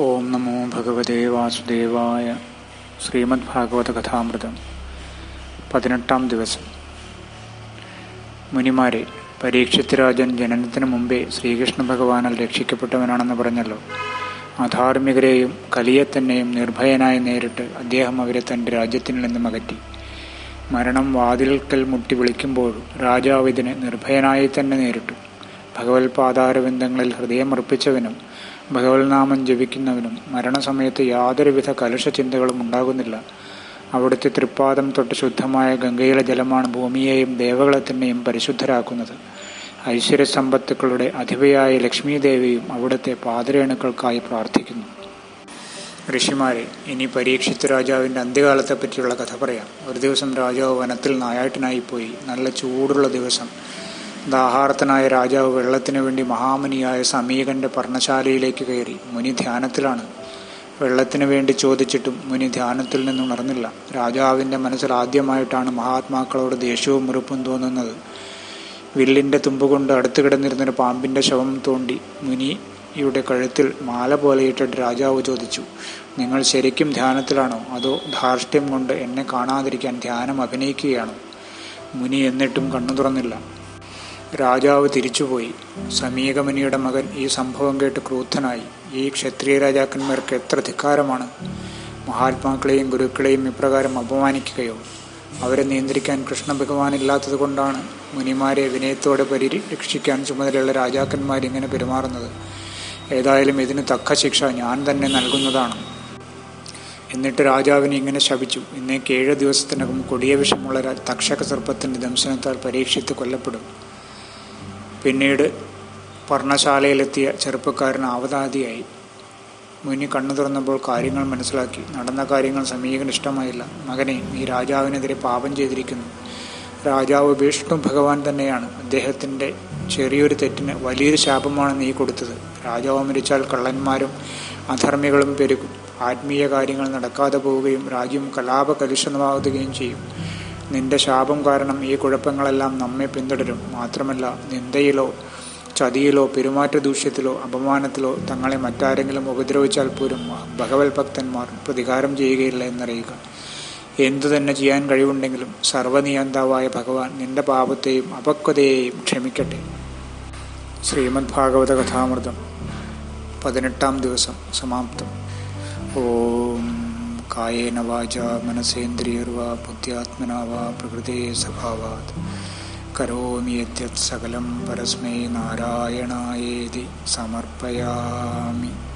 ഓം നമോ ഭഗവതേ വാസുദേവായ ശ്രീമദ് ഭാഗവത കഥാമൃതം പതിനെട്ടാം ദിവസം. മുനിമാരെ പരീക്ഷിത് രാജൻ ജനനത്തിന് മുമ്പേ ശ്രീകൃഷ്ണ ഭഗവാനാൽ രക്ഷിക്കപ്പെട്ടവനാണെന്ന് പറഞ്ഞല്ലോ. അധാർമികരെയും കലിയെ തന്നെയും നിർഭയനായി നേരിട്ട് അദ്ദേഹം അവരെ തന്റെ രാജ്യത്തിൽ നിന്നും അകറ്റി മരണം വാതിൽക്കൽ മുട്ടി വിളിക്കുമ്പോഴും രാജാവ് ഇതിനെ നിർഭയനായി തന്നെ നേരിട്ടു. പാതാരബന്ധങ്ങളിൽ ഹൃദയമർപ്പിച്ചവനും ഭഗവത് നാമം ജപിക്കുന്നവനും മരണസമയത്ത് യാതൊരുവിധ കലുഷ ചിന്തകളും ഉണ്ടാകുന്നില്ല. അവിടുത്തെ തൃപ്പാദം തൊട്ട് ശുദ്ധമായ ഗംഗയിലെ ജലമാണ് ഭൂമിയെയും ദേവകളെ തന്നെയും പരിശുദ്ധരാക്കുന്നത്. ഐശ്വര്യസമ്പത്തുക്കളുടെ അധിപയായ ലക്ഷ്മീദേവിയും അവിടുത്തെ പാതിരേണുക്കൾക്കായി പ്രാർത്ഥിക്കുന്നു. ഋഷിമാരെ ഇനി പരീക്ഷിത്ത് രാജാവിന്റെ അന്ത്യകാലത്തെ പറ്റിയുള്ള കഥ പറയാം. ഒരു ദിവസം രാജാവ് വനത്തിൽ നായാട്ടിനായി പോയി. നല്ല ചൂടുള്ള ദിവസം. ദാഹാർത്തനായ രാജാവ് വെള്ളത്തിനു വേണ്ടി മഹാമുനിയായ സമീകന്റെ പർണശാലയിലേക്ക് കയറി മുനി ധ്യാനത്തിലാണ്. വെള്ളത്തിനു വേണ്ടി ചോദിച്ചിട്ടും മുനി ധ്യാനത്തിൽ നിന്നും ഉണർന്നില്ല. രാജാവിന്റെ മനസ്സിൽ ആദ്യമായിട്ടാണ് മഹാത്മാക്കളോട് ദേഷ്യവും മുറുപ്പും തോന്നുന്നത്. വില്ലിന്റെ തുമ്പുകൊണ്ട് അടുത്ത് കിടന്നിരുന്നൊരു പാമ്പിന്റെ ശവം തോണ്ടി മുനിയുടെ കഴുത്തിൽ മാല പോലെ ഇട്ടിട്ട് രാജാവ് ചോദിച്ചു നിങ്ങൾ ശരിക്കും ധ്യാനത്തിലാണോ? അതോ ധാർഷ്ട്യം കൊണ്ട് എന്നെ കാണാതിരിക്കാൻ ധ്യാനം അഭിനയിക്കുകയാണോ? മുനി എന്നിട്ടും കണ്ണു തുറന്നില്ല. രാജാവ് തിരിച്ചുപോയി. സമീകമനിയുടെ മകൻ ഈ സംഭവം കേട്ട് ക്രൂദ്ധനായി ഈ ക്ഷത്രിയ രാജാക്കന്മാർക്ക് എത്ര ധിക്കാരമാണ്. മഹാത്മാക്കളെയും ഗുരുക്കളെയും ഇപ്രകാരം അപമാനിക്കുകയോ അവരെ നിയന്ത്രിക്കാൻ കൃഷ്ണ ഭഗവാൻ ഇല്ലാത്തത് കൊണ്ടാണ് മുനിമാരെ വിനയത്തോടെ പരിരക്ഷിക്കാൻ ചുമതലയുള്ള രാജാക്കന്മാർ ഇങ്ങനെ പെരുമാറുന്നത്. ഏതായാലും ഇതിന് തക്ക ശിക്ഷ ഞാൻ തന്നെ നൽകുന്നതാണ്. എന്നിട്ട് രാജാവിനെ ഇങ്ങനെ ശപിച്ചു. ഇന്നേക്ക് ഏഴ് ദിവസത്തിനകം കൊടിയ വിഷമുള്ള തക്ഷക സർപ്പത്തിന്റെ ദംശനത്താൽ പരീക്ഷിച്ച് കൊല്ലപ്പെടും. പിന്നീട് പർണശാലയിലെത്തിയ ചെറുപ്പക്കാരൻ ആവതാതിയായി മുനി കണ്ണു തുറന്നപ്പോൾ കാര്യങ്ങൾ മനസ്സിലാക്കി. നടന്ന കാര്യങ്ങൾ സമീകന് ഇഷ്ടമായില്ല. മകനെ നീ രാജാവിനെതിരെ പാപം ചെയ്തിരിക്കുന്നു. രാജാവ് വിഷ്ണു ഭഗവാൻ തന്നെയാണ്. അദ്ദേഹത്തിന്റെ ചെറിയൊരു തെറ്റിന് വലിയൊരു ശാപമാണ് നീ കൊടുത്തത്. രാജാവ് മരിച്ചാൽ കള്ളന്മാരും അധർമ്മികളും പെരുകും. ആത്മീയ കാര്യങ്ങൾ നടക്കാതെ പോവുകയും രാജ്യം കലാപകലുഷമാവുകയും ചെയ്യും. നിന്റെ ശാപം കാരണം ഈ കുഴപ്പങ്ങളെല്ലാം നമ്മെ പിന്തുടരും. മാത്രമല്ല നിന്ദയിലോ ചതിയിലോ പെരുമാറ്റ ദൂഷ്യത്തിലോ അപമാനത്തിലോ തങ്ങളെ മറ്റാരെങ്കിലും ഉപദ്രവിച്ചാൽ പോലും ഭഗവത് ഭക്തന്മാർ പ്രതികാരം ചെയ്യുകയില്ല എന്നറിയുക. എന്തു തന്നെ ചെയ്യാൻ കഴിവുണ്ടെങ്കിലും സർവനിയന്താവായ ഭഗവാൻ നിന്റെ പാപത്തെയും അപക്വതയെയും ക്ഷമിക്കട്ടെ. ശ്രീമദ് ഭാഗവത കഥാമൃതം പതിനെട്ടാം ദിവസം സമാപ്തം. ഓം कायेन वाचा मनसेन्द्रियर्वा बुद्ध्यात्मना वा प्रकृते स्वभावात्। करोमि यद्यत् सकलं परस्मै नारायणायेति समर्पयामि।